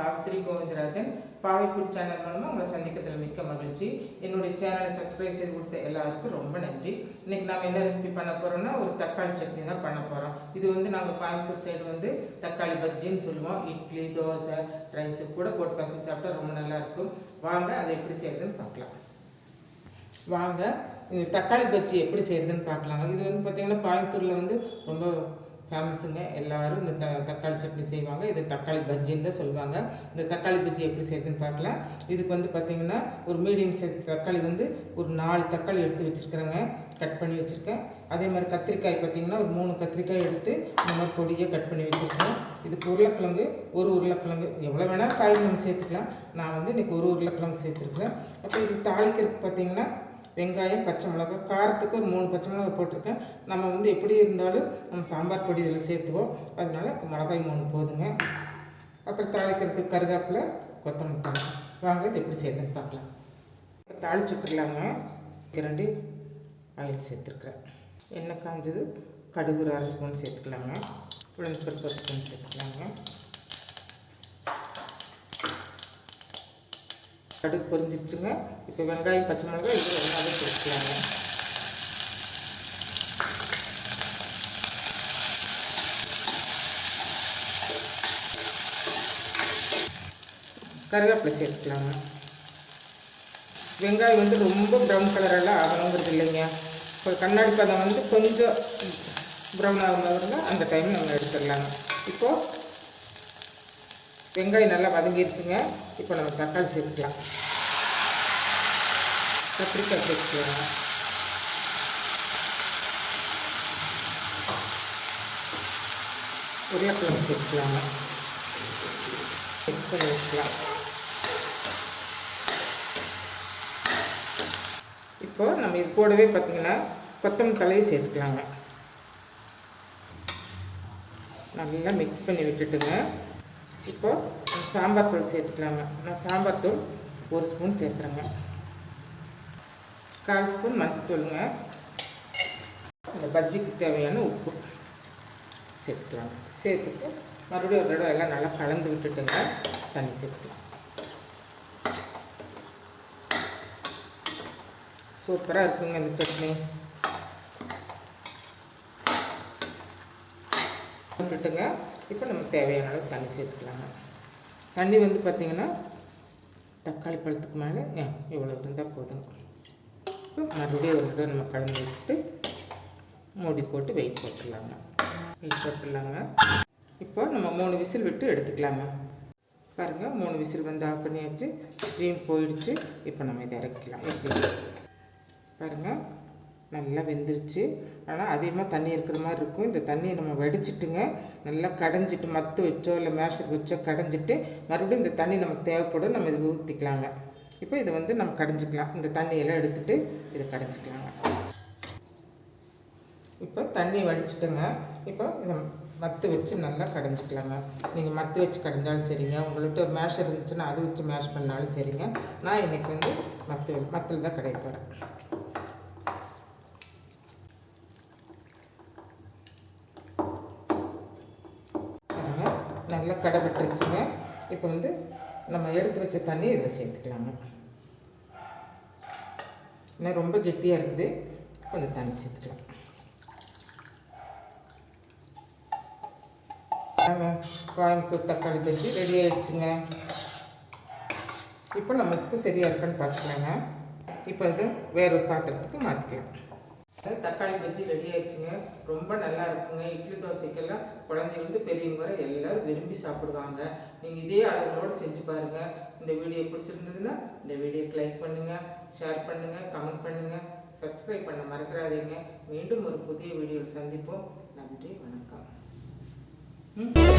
Savitri Govindarajan பாவைப்பூட் channel மூலமாக உங்களை சந்திக்கிறதுல மிக்க மகிழ்ச்சி. என்னுடைய சேனலை சப்ஸ்கிரைப் செய்து கொடுத்த எல்லாருக்கும் ரொம்ப நன்றி. இன்றைக்கி நாம் என்ன ரெசிபி பண்ண போகிறோம்னா ஒரு தக்காளி சட்னி தான் பண்ண போகிறோம் இது வந்து நாங்கள் கோயம்புத்தூர் சைடு வந்து தக்காளி பஜ்ஜின்னு சொல்லுவோம். இட்லி தோசை ரைஸு கூட போட்டு பசங்க சாப்பிட்டா ரொம்ப நல்லாயிருக்கும் வாங்க அதை எப்படி செய்யுதுன்னு பார்க்கலாம். வாங்க இந்த தக்காளி பஜ்ஜி எப்படி செய்யுதுன்னு பார்க்கலாங்க இது வந்து பார்த்திங்கன்னா கோயம்புத்தூரில் வந்து ரொம்ப ஃபேமஸுங்க எல்லாரும் இந்த த தக்காளி சட்னி செய்வாங்க. இது தக்காளி பஜ்ஜின்னு தான் சொல்லுவாங்க. இந்த தக்காளி பஜ்ஜி எப்படி செய்யுதுன்னு பார்க்கலாம். இதுக்கு வந்து பார்த்திங்கன்னா ஒரு மீடியம் சைஸ் தக்காளி வந்து ஒரு நாலு தக்காளி எடுத்து வச்சுருக்குறேங்க. கட் பண்ணி வச்சுருக்கேன். அதே மாதிரி கத்திரிக்காய் பார்த்திங்கன்னா ஒரு மூணு கத்திரிக்காய் எடுத்து இந்த மாதிரி பொடியாக கட் பண்ணி வச்சுருக்கேன். இதுக்கு உருளைக்கிழங்கு ஒரு உருளைக்கிழங்கு. எவ்வளோ வேணாலும் காய் நம்ம சேர்த்துக்கலாம். நான் வந்து இன்றைக்கி ஒரு உருளைக்கிழங்கு சேர்த்துருக்கேன் அப்போ இது தாளிக்கிறதுக்கு பார்த்திங்கன்னா வெங்காயம் பச்சை மிளகாய் காரத்துக்கு ஒரு மூணு பச்சை மிளகாய் போட்டிருக்கேன். நம்ம வந்து எப்படி இருந்தாலும் நம்ம சாம்பார் பொடி இதில் சேர்த்துவோம். அதனால மிளகாய் மூணு போதுங்க. அப்புறம் தாளிக்கிறதுக்கு கருவேப்பிலை கொத்தமல்லி தழை. வாங்குறது எப்படி சேர்த்துன்னு பார்க்கலாம். இப்போ தாளிச்சு விட்டுருலாங்க இரண்டு ஆயில் சேர்த்துருக்குறேன். எண்ணெய் காஞ்சது கடுகு ஒரு அரை ஸ்பூன் சேர்த்துக்கலாங்க. உளுந்து பருப்பு ஸ்பூன் சேர்த்துக்கலாங்க. கடுகு பொரிஞ்சிருச்சுங்க. இப்போ வெங்காயம் பச்சை மிளகாய் இது எல்லாமே சேர்த்துக்கலாங்க கருவேப்பிலை சேர்த்துக்கலாங்க. வெங்காயம் வந்து ரொம்ப ப்ரௌன் கலரெல்லாம் ஆகணுங்கிறது இல்லைங்க. இப்போ கண்ணாடி பதம் வந்து கொஞ்சம் ப்ரௌன் ஆகும் அந்த டைம் நம்ம எடுத்துடலாங்க. இப்போது வெங்காயம் நல்லா வதங்கிருச்சுங்க. இப்போ நம்ம தக்காளி சேர்த்துக்கலாம். கத்திரிக்காய் சேர்த்துக்கலாம். உருளைக்கிழங்கு சேர்த்துக்கலாங்க. மிக்ஸ் பண்ணி வச்சுக்கலாம். இப்போ நம்ம இது கூடவே பார்த்திங்கன்னா கொத்தமல்லி தலையை சேர்த்துக்கலாங்க. நல்லா மிக்ஸ் பண்ணி விட்டுட்டுங்க. இப்போ சாம்பார் தூள் சேர்த்துக்கலாங்க. நான் சாம்பார் தூள் ஒரு ஸ்பூன் சேர்த்துறேங்க. கால் ஸ்பூன் மஞ்சத்தூளுங்க இந்த பஜ்ஜிக்கு தேவையான உப்பு சேர்த்துக்கலாங்க. சேர்த்துட்டு மறுபடியும் ஒரு தடவை எல்லாம் நல்லா கலந்து விட்டுட்டுங்க தண்ணி சேர்த்துக்கலாம். சூப்பராக இருக்குங்க இந்த சட்னி. விட்டுட்டுங்க. இப்போ நம்ம தேவையான அளவு தண்ணி சேர்த்துக்கலாங்க. தண்ணி வந்து பார்த்திங்கன்னா தக்காளி பழத்துக்கு மேலே இவ்வளோ இருந்தால் போதும் இப்போ மறுபடியும் ஒரு தடவை நம்ம கலந்து விட்டு மூடி போட்டு வெயிட் போட்டுடலாங்க. வெயிட் போட்டுடலாங்க. இப்போ நம்ம மூணு விசில் விட்டு எடுத்துக்கலாங்க. பாருங்கள் மூணு விசில் வந்து ஆஃப் பண்ணியாச்சு. ஸ்டீம் போயிடுச்சு. இப்போ நம்ம இதை இறக்கிக்கலாம் எப்படி? பாருங்கள் நல்லா வெந்துருச்சு. ஆனால் அதிகமாக தண்ணி இருக்கிற மாதிரி இருக்கும். இந்த தண்ணியை நம்ம வடிச்சிட்டுங்க நல்லா கடைஞ்சிட்டு மத்து வச்சோ இல்லை மேஷர் வச்சோ கடைஞ்சிட்டு மறுபடியும் இந்த தண்ணி நமக்கு தேவைப்படும் நம்ம இதை ஊற்றிக்கலாங்க இப்போ இதை வந்து நம்ம கடைஞ்சிக்கலாம். இந்த தண்ணியெல்லாம் எடுத்துகிட்டு இதை கடைஞ்சிக்கலாங்க. இப்போ தண்ணி வடிச்சிட்டுங்க. இப்போ இதை மத்து வச்சு நல்லா கடைஞ்சிக்கலாங்க. நீங்கள் மத்து வச்சு கடைஞ்சாலும் சரிங்க. உங்கள்கிட்ட ஒரு மேஷர் இருந்துச்சுன்னா அது வச்சு மேஷ் பண்ணாலும் சரிங்க. நான் இன்றைக்கி வந்து மத்து மத்தில் தான் கடைய போகிறேன் நல்லா கடை விட்டுருச்சுங்க. இப்போ வந்து நம்ம எடுத்து வச்ச தண்ணி இதில் சேர்த்துக்கலாங்க. ஏன்னா ரொம்ப கெட்டியாக இருக்குது. கொஞ்சம் தண்ணி சேர்த்துக்கலாம். கோயம்புத்தூர் தக்காளி பஜ்ஜி ரெடி ஆகிடுச்சுங்க இப்போ நம்ம உப்பு சரியாக இருக்கான்னு பார்த்துக்கலாங்க. இப்போ இது வேறு பாத்திரத்துக்கு மாற்றிக்கலாம் தக்காளி பஜ்ஜி ரெடி ஆயிடுச்சுங்க. ரொம்ப நல்லா இருக்குங்க. இட்லி தோசைக்கெல்லாம் குழந்தைங்க பெரியவங்க வரை எல்லோரும் விரும்பி சாப்பிடுவாங்க. நீங்கள் இதே அளவுகளோடு செஞ்சு பாருங்கள் இந்த வீடியோ பிடிச்சிருந்ததுன்னா இந்த வீடியோக்கு லைக் பண்ணுங்கள் ஷேர் பண்ணுங்கள் கமெண்ட் பண்ணுங்கள் சப்ஸ்கிரைப் பண்ண மறந்துடாதீங்க மீண்டும் ஒரு புதிய வீடியோவில் சந்திப்போம். நன்றி வணக்கம். ம்?